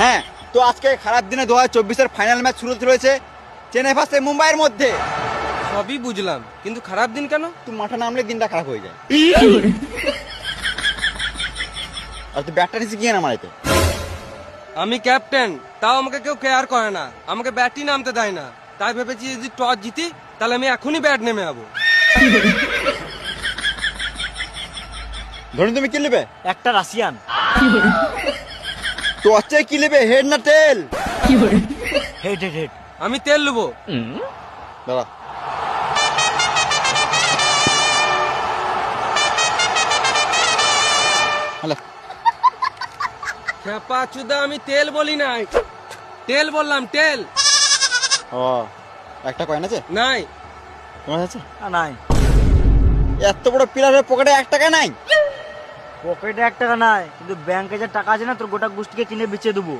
হ্যাঁ তো আজকে খারাপ দিনে দু হাজার চব্বিশের ফাইনাল ম্যাচ শুরু রয়েছে চেন্নাই ভার্সেস মুম্বাইয়ের মধ্যে। সবই বুঝলাম কিন্তু খারাপ দিন কেন? তুই মাঠে নামলে দিনটা খারাপ হয়ে যায়। আর তুই ব্যাটটা নিচে গিয়ে না মারাইতে আমি ক্যাপ্টেন তাও আমাকে কেউ কেয়ার করে না। আমাকে ব্যাটই নামতে দেয় না। তাই ভেবেছি যদি টস জিতি তাহলে আমি এখনই ব্যাট নেমে যাব ধরুন তুমি কি নেবে একটা রাশিয়ান। তো হচ্ছে কি নেবে হেড না টেল হেড হেড হেড। আমি তেল নেব দাদা হ্যালো খেপা চুদা আমি তেল বলি নাই। তেল বললাম তেল। ও একটা কয়েন আছে? নাই। তোমার আছে? নাই। এত বড় পিলারের পকেটে এক টাকা নাই? পকেটে এক টাকা নাই, কিন্তু ব্যাংকে যে টাকা আছে না, তোর গোটা গোষ্ঠীকে কিনে বেচে দেবো।